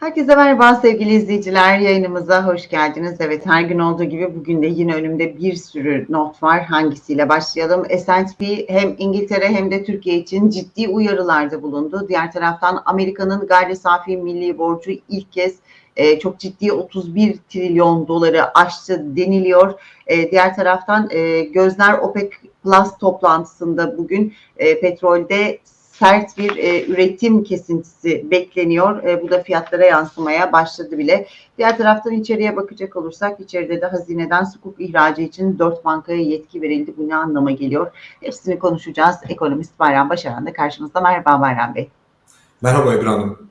Herkese merhaba sevgili izleyiciler. Yayınımıza hoş geldiniz. Evet her gün olduğu gibi bugün de yine önümde bir sürü not var. Hangisiyle başlayalım? S&P hem İngiltere hem de Türkiye için ciddi uyarılarda bulundu. Diğer taraftan Amerika'nın gayri safi milli borcu ilk kez e, çok ciddi 31 trilyon doları aştı deniliyor. E, diğer taraftan e, gözler OPEC Plus toplantısında bugün e, petrolde sert bir e, üretim kesintisi bekleniyor. E, bu da fiyatlara yansımaya başladı bile. Diğer taraftan içeriye bakacak olursak içeride de hazineden sukuk ihracı için dört bankaya yetki verildi. Bu ne anlama geliyor? Hepsini konuşacağız. Ekonomist Bayram Başaran da karşımızda. Merhaba Bayram Bey. Merhaba Ebru Hanım.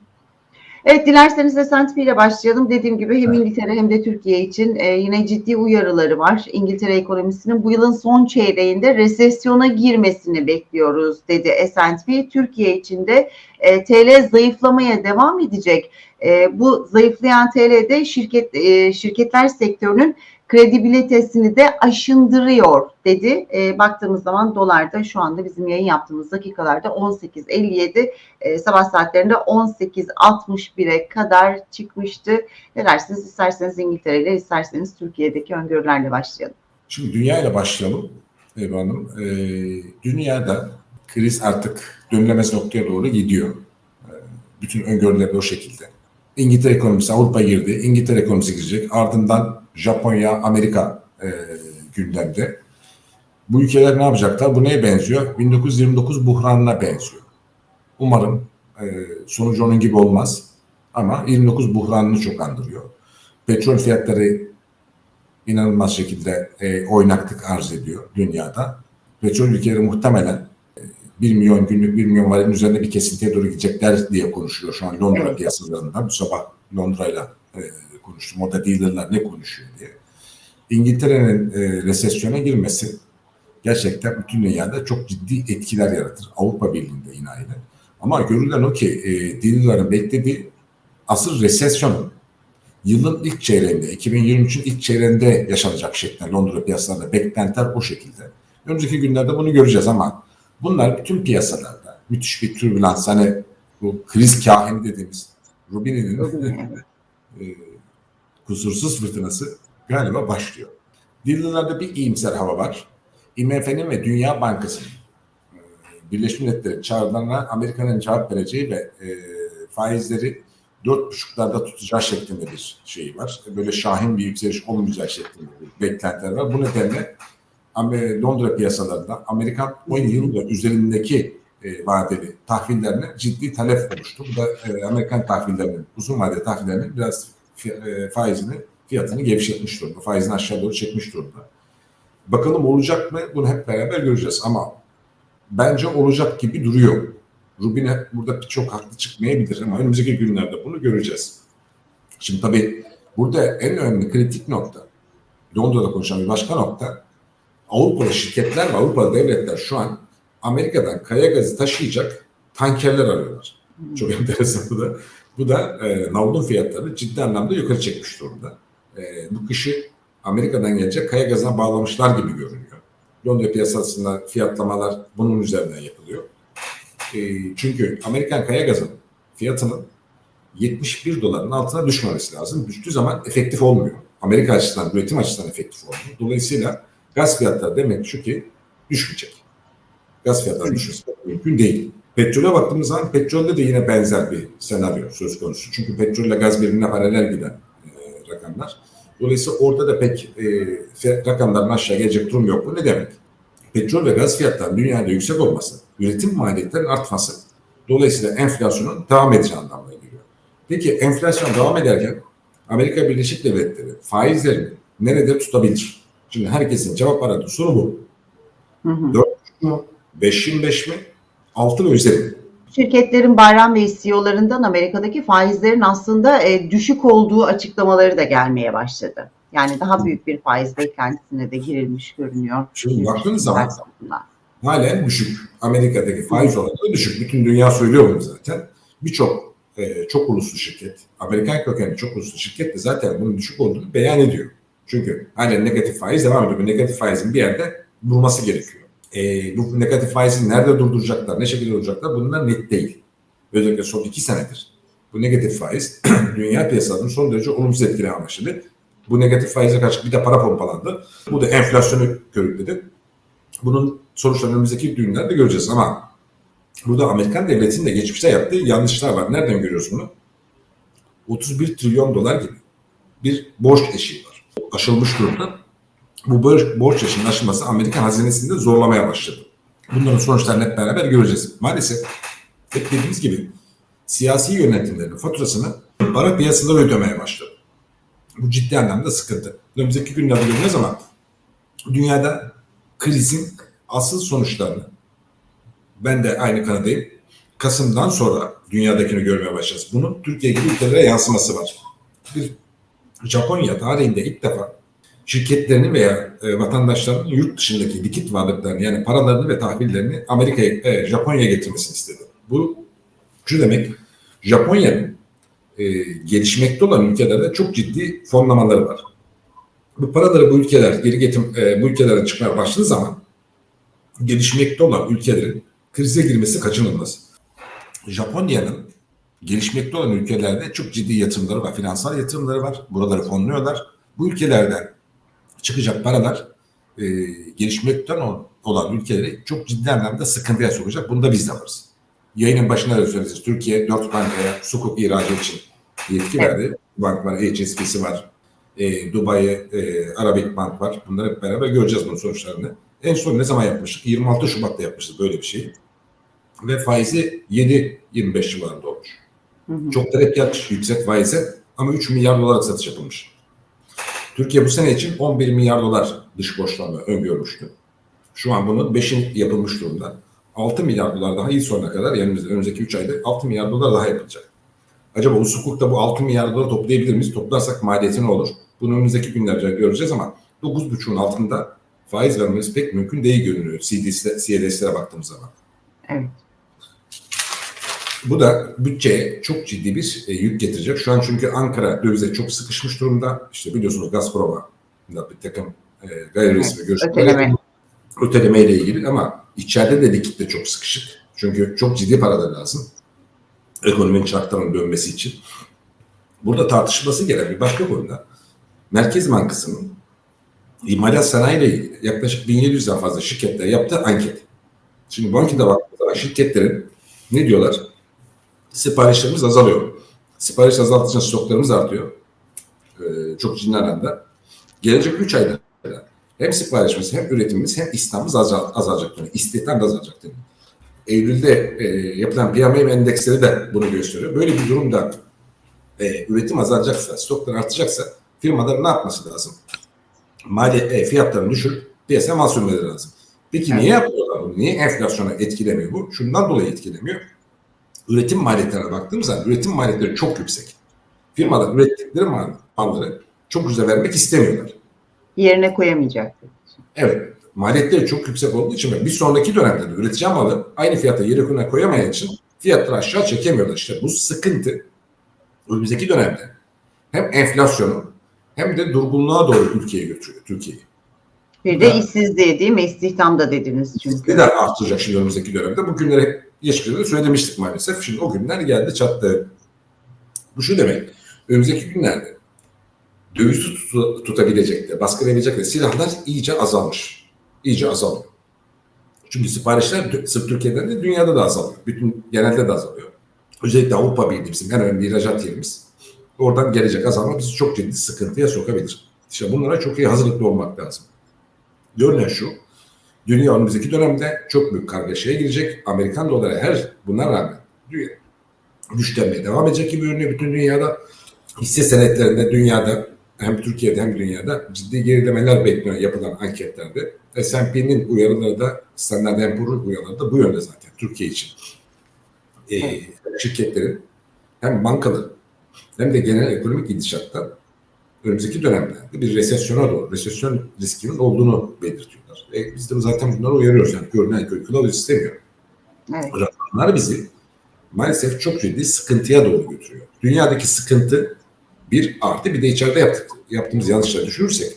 Evet dilerseniz S&P ile başlayalım. Dediğim gibi hem İngiltere hem de Türkiye için e, yine ciddi uyarıları var. İngiltere ekonomisinin bu yılın son çeyreğinde resesyona girmesini bekliyoruz dedi S&P. Türkiye için de e, TL zayıflamaya devam edecek. E, bu zayıflayan TL'de şirket e, şirketler sektörünün kredibilitesini de aşındırıyor dedi. E, baktığımız zaman dolarda şu anda bizim yayın yaptığımız dakikalarda 18.57 e, sabah saatlerinde 18.61'e kadar çıkmıştı. Ne dersiniz? İsterseniz İngiltere ile isterseniz Türkiye'deki öngörülerle başlayalım. Şimdi dünya ile başlayalım Ebru Hanım. Ee, dünyada kriz artık dönülemez noktaya doğru gidiyor. Ee, bütün öngörüler o şekilde. İngiltere ekonomisi Avrupa girdi. İngiltere ekonomisi girecek. Ardından Japonya, Amerika e, gündemde. Bu ülkeler ne yapacaklar? Bu neye benziyor? 1929 buhranına benziyor. Umarım e, sonucu onun gibi olmaz. Ama 29 buhranını çok andırıyor. Petrol fiyatları inanılmaz şekilde e, oynaklık arz ediyor dünyada. Petrol ülkeleri muhtemelen 1 milyon günlük 1 milyon varilin üzerinde bir kesintiye doğru gidecekler diye konuşuyor şu an Londra Evet. piyasalarında. Bu sabah Londra'yla e, konuştum. Orada dealerlar ne konuşuyor diye. İngiltere'nin e, resesyona girmesi gerçekten bütün dünyada çok ciddi etkiler yaratır. Avrupa Birliği'nde yine aynı. Ama görülen o ki e, dealerların beklediği asıl resesyonun yılın ilk çeyreğinde, 2023'ün ilk çeyreğinde yaşanacak şeklinde Londra piyasalarında beklentiler o şekilde. Önümüzdeki günlerde bunu göreceğiz ama bunlar bütün piyasalarda müthiş bir türbülans. Hani bu kriz kahini dediğimiz Rubini'nin e, kusursuz fırtınası galiba başlıyor. Dealer'larda bir iyimser hava var. IMF'nin ve Dünya Bankası'nın e, Birleşmiş Milletler'in çağrılarına Amerika'nın cevap vereceği ve e, faizleri dört buçuklarda tutacağı şeklinde bir şey var. Böyle şahin bir yükseliş olmayacağı şeklinde bir beklentiler var. Bu nedenle Londra piyasalarında Amerikan 10 yıl üzerindeki e, vadeli tahvillerine ciddi talep oluştu. Bu da e, Amerikan tahvillerinin, uzun vadeli tahvillerinin biraz e, faizini, fiyatını gevşetmiş durumda. Faizini aşağı doğru çekmiş durumda. Bakalım olacak mı? Bunu hep beraber göreceğiz ama bence olacak gibi duruyor. Rubin'e burada çok haklı çıkmayabilir ama önümüzdeki günlerde bunu göreceğiz. Şimdi tabii burada en önemli kritik nokta, Londra'da konuşan bir başka nokta, Avrupalı şirketler ve Avrupalı devletler şu an Amerika'dan kaya gazı taşıyacak tankerler arıyorlar. Çok enteresan da. Bu da e, navlun fiyatlarını ciddi anlamda yukarı çekmiş durumda. E, bu kışı Amerika'dan gelecek kaya gazına bağlamışlar gibi görünüyor. Londra piyasasında fiyatlamalar bunun üzerinden yapılıyor. E, çünkü Amerikan kaya gazının fiyatının 71 doların altına düşmemesi lazım. Düştüğü zaman efektif olmuyor. Amerika açısından, üretim açısından efektif olmuyor. Dolayısıyla gaz fiyatları demek şu ki düşmeyecek. Gaz fiyatları düşmesi mümkün değil. Petrole baktığımız zaman petrolde de yine benzer bir senaryo söz konusu. Çünkü petrolle gaz birbirine paralel giden e, rakamlar. Dolayısıyla orada da pek e, rakamların aşağı gelecek durum yok. Bu ne demek? Petrol ve gaz fiyatlarının dünyada yüksek olması, üretim maliyetlerinin artması. Dolayısıyla enflasyonun devam edeceği anlamına geliyor. Peki enflasyon devam ederken Amerika Birleşik Devletleri faizlerini nerede tutabilir? Şimdi herkesin cevap aradığı soru bu. Hı hı. 4 mu? 5.25 mi? 6 ve üzeri mi? Şirketlerin Bayram Bey CEO'larından Amerika'daki faizlerin aslında e, düşük olduğu açıklamaları da gelmeye başladı. Yani daha büyük bir faiz beklentisine de girilmiş görünüyor. Şimdi baktığınız zaman halen düşük. Amerika'daki faiz oranı düşük. Bütün dünya söylüyor bunu zaten. Birçok e, çok uluslu şirket, Amerikan kökenli çok uluslu şirket de zaten bunun düşük olduğunu beyan ediyor. Çünkü halen negatif faiz devam ediyor. Bu negatif faizin bir yerde durması gerekiyor. E, bu negatif faizi nerede durduracaklar, ne şekilde durduracaklar bunlar net değil. Özellikle son iki senedir Bu negatif faiz dünya piyasalarını son derece olumsuz etkilemeye başladı. Bu negatif faize karşı bir de para pompalandı. Bu da enflasyonu körükledi. Bunun sonuçlarını önümüzdeki günlerde göreceğiz ama burada Amerikan devletinin de geçmişte yaptığı yanlışlar var. Nereden görüyoruz bunu? 31 trilyon dolar gibi bir borç eşiği var. Aşılmış durumda. Bu borç, borç eşiğinin aşılması Amerikan hazinesini de zorlamaya başladı. Bunların sonuçlarını hep beraber göreceğiz. Maalesef hep dediğimiz gibi siyasi yönetimlerin faturasını para piyasaları ödemeye başladı. Bu ciddi anlamda sıkıntı. Önümüzdeki günlerde göreceğiz ama dünyada krizin asıl sonuçlarını ben de aynı kanadayım. Kasım'dan sonra dünyadakini görmeye başlayacağız. Bunun Türkiye gibi ülkelere yansıması var. Bir Japonya tarihinde ilk defa şirketlerinin veya e, vatandaşlarının yurt dışındaki likit varlıklarını yani paralarını ve tahvillerini Amerika'ya, e, Japonya'ya getirmesini istedi. Bu şu demek Japonya'nın e, gelişmekte olan ülkelerde çok ciddi fonlamaları var. Bu paraları bu ülkeler geri getim e, bu ülkelere çıkmaya başladığı zaman gelişmekte olan ülkelerin krize girmesi kaçınılmaz. Japonya'nın gelişmekte olan ülkelerde çok ciddi yatırımları var, finansal yatırımları var. Buraları fonluyorlar. Bu ülkelerden çıkacak paralar e, gelişmekte olan ülkeleri çok ciddi anlamda sıkıntıya sokacak. Bunda biz de varız. Yayının başında da söyleyeceğiz. Türkiye dört bankaya sukuk ihracı için yetki Evet. verdi. Bank var, HSBC var, e, Dubai e, Arabic Bank var. Bunları hep beraber göreceğiz bunun sonuçlarını. En son ne zaman yapmıştık? 26 Şubat'ta yapmıştık böyle bir şeyi. Ve faizi 7-25 civarında olmuş. Hı hı. Çok talep gelmiş yüksek faize ama 3 milyar dolarlık satış yapılmış. Türkiye bu sene için 11 milyar dolar dış borçlanma öngörmüştü. Şu an bunun 5'in yapılmış durumda. 6 milyar dolar daha yıl sonuna kadar yani önümüzdeki 3 ayda 6 milyar dolar daha yapılacak. Acaba bu hukukta bu 6 milyar doları toplayabilir miyiz? Toplarsak maliyeti ne olur? Bunu önümüzdeki günlerce göreceğiz ama 9,5'un altında faiz vermemiz pek mümkün değil görünüyor CDS, CDS'lere baktığımız zaman. Evet. Bu da bütçeye çok ciddi bir e, yük getirecek. Şu an çünkü Ankara dövize çok sıkışmış durumda. İşte biliyorsunuz Gazprom'a bir takım e, gayri resmi görüşmeler öteleme. öteleme ile ilgili ama içeride de likit de çok sıkışık. Çünkü çok ciddi paralar lazım. Ekonominin çarklarının dönmesi için. Burada tartışılması gereken bir başka konuda Merkez Bankası'nın imalat sanayi ile ilgili yaklaşık 1700'den fazla şirketle yaptığı anket. Şimdi bu ankete baktığımız zaman şirketlerin ne diyorlar? Siparişlerimiz azalıyor. Sipariş azaltınca stoklarımız artıyor. Ee, çok ciddi anlamda. Gelecek 3 ayda hem siparişimiz hem üretimimiz hem istihdamımız azal, azalacak. Yani istihdam da azalacak. Yani. Eylül'de e, yapılan PMI endeksleri de bunu gösteriyor. Böyle bir durumda e, üretim azalacaksa, stoklar artacaksa firmaların ne yapması lazım? Mali e, fiyatlarını düşür, piyasaya mal sürmeleri lazım. Peki niye yapıyorlar bunu? Niye enflasyona etkilemiyor bu? Şundan dolayı etkilemiyor. Üretim maliyetlerine baktığımız zaman üretim maliyetleri çok yüksek. Firmalar ürettikleri mal, malları çok ucuza vermek istemiyorlar. Yerine koyamayacaktır. Evet. Maliyetleri çok yüksek olduğu için bir sonraki dönemde de üreteceğim malı aynı fiyata yerine koyamayan için fiyatları aşağı çekemiyorlar. İşte bu sıkıntı önümüzdeki dönemde hem enflasyonu hem de durgunluğa doğru ülkeyi götürüyor Türkiye'yi. Bir de Evet. işsizliği değil mi? İstihdamda dediniz çünkü. De artacak şimdi önümüzdeki dönemde. Bu günleri geçmişte de söylemiştik maalesef. Şimdi o günler geldi çattı. Bu şu demek. Önümüzdeki günlerde döviz tut- tutabilecek de, baskılayabilecek de silahlar iyice azalmış. İyice azalıyor. Çünkü siparişler sırf Türkiye'den de dünyada da azalıyor. Bütün genelde de azalıyor. Özellikle Avrupa Birliği bizim en önemli ihracat yerimiz. Oradan gelecek azalma bizi çok ciddi sıkıntıya sokabilir. İşte bunlara çok iyi hazırlıklı olmak lazım. Görünen şu, dünya önümüzdeki dönemde çok büyük kargaşaya girecek. Amerikan doları her buna rağmen dünya güçlenmeye devam edecek gibi görünüyor bütün dünyada. Hisse senetlerinde dünyada hem Türkiye'de hem dünyada ciddi gerilemeler bekleniyor yapılan anketlerde. S&P'nin uyarıları da Standard Poor'un uyarıları da bu yönde zaten Türkiye için. Ee, şirketlerin hem bankaların hem de genel ekonomik gidişatta önümüzdeki dönemlerde bir resesyona doğru, resesyon riskinin olduğunu belirtiyorlar. E, biz de zaten bunları uyarıyoruz. Yani görünen köy kılavuz istemiyor. Evet. Rakamlar bizi maalesef çok ciddi sıkıntıya doğru götürüyor. Dünyadaki sıkıntı bir artı bir de içeride yaptık, yaptığımız yanlışları düşünürsek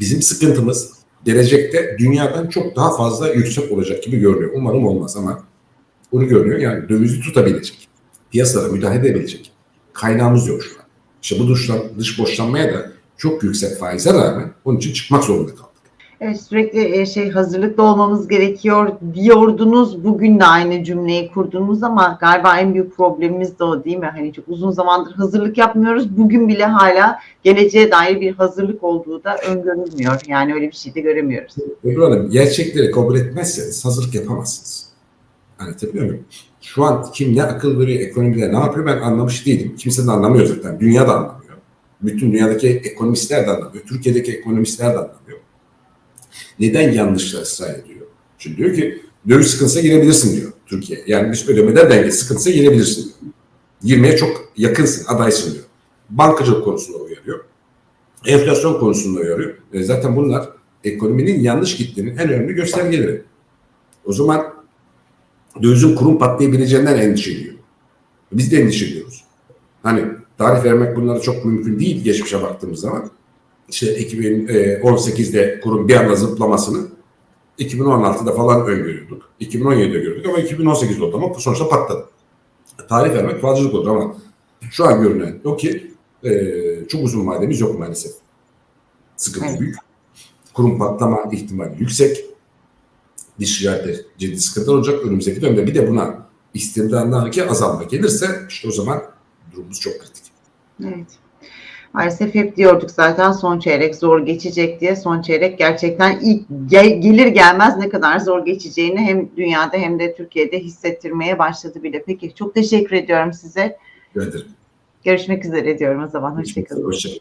bizim sıkıntımız gelecekte dünyadan çok daha fazla yüksek olacak gibi görünüyor. Umarım olmaz ama bunu görünüyor. Yani dövizi tutabilecek, piyasalara müdahale edebilecek kaynağımız yok şu an. İşte bu dış, dış borçlanmaya da çok yüksek faize rağmen onun için çıkmak zorunda kaldık. Evet sürekli e, şey hazırlıklı olmamız gerekiyor diyordunuz. Bugün de aynı cümleyi kurdunuz ama galiba en büyük problemimiz de o değil mi? Hani çok uzun zamandır hazırlık yapmıyoruz. Bugün bile hala geleceğe dair bir hazırlık olduğu da öngörülmüyor. Yani öyle bir şey de göremiyoruz. Ebru Hanım gerçekleri kabul etmezseniz hazırlık yapamazsınız. Anlatabiliyor muyum? Şu an kim ne akıl veriyor ekonomide ne yapıyor ben anlamış değilim. Kimse de anlamıyor zaten. Dünya da anlamıyor. Bütün dünyadaki ekonomistler de anlamıyor. Türkiye'deki ekonomistler de anlamıyor. Neden yanlışlar ısrar ediyor? Çünkü diyor ki döviz sıkıntısına girebilirsin diyor Türkiye. Yani dış ödemeler dengesi sıkıntısına girebilirsin diyor. Girmeye çok yakınsın, adaysın diyor. Bankacılık konusunda uyarıyor. Enflasyon konusunda uyarıyor. E zaten bunlar ekonominin yanlış gittiğinin en önemli göstergeleri. O zaman dövizin kurum patlayabileceğinden endişe ediyor. Biz de endişe ediyoruz. Hani tarih vermek bunlara çok mümkün değil geçmişe baktığımız zaman. İşte 2018'de kurum bir anda zıplamasını 2016'da falan öngörüyorduk. 2017'de gördük ama 2018'de oldu ama sonuçta patladı. Tarih vermek falcılık olur ama şu an görünen o ki e, çok uzun vademiz yok maalesef. Sıkıntı Evet. büyük. Kurum patlama ihtimali yüksek. Dış ticarette ciddi sıkıntılar olacak önümüzdeki dönemde. Bir de buna istimdadındaki azalma gelirse işte o zaman durumumuz çok kritik. Evet. Maalesef hep diyorduk zaten son çeyrek zor geçecek diye. Son çeyrek gerçekten ilk gel- gelir gelmez ne kadar zor geçeceğini hem dünyada hem de Türkiye'de hissettirmeye başladı bile. Peki çok teşekkür ediyorum size. Rica ederim. Görüşmek üzere diyorum o zaman. Hoşçakalın. Hoşçakalın.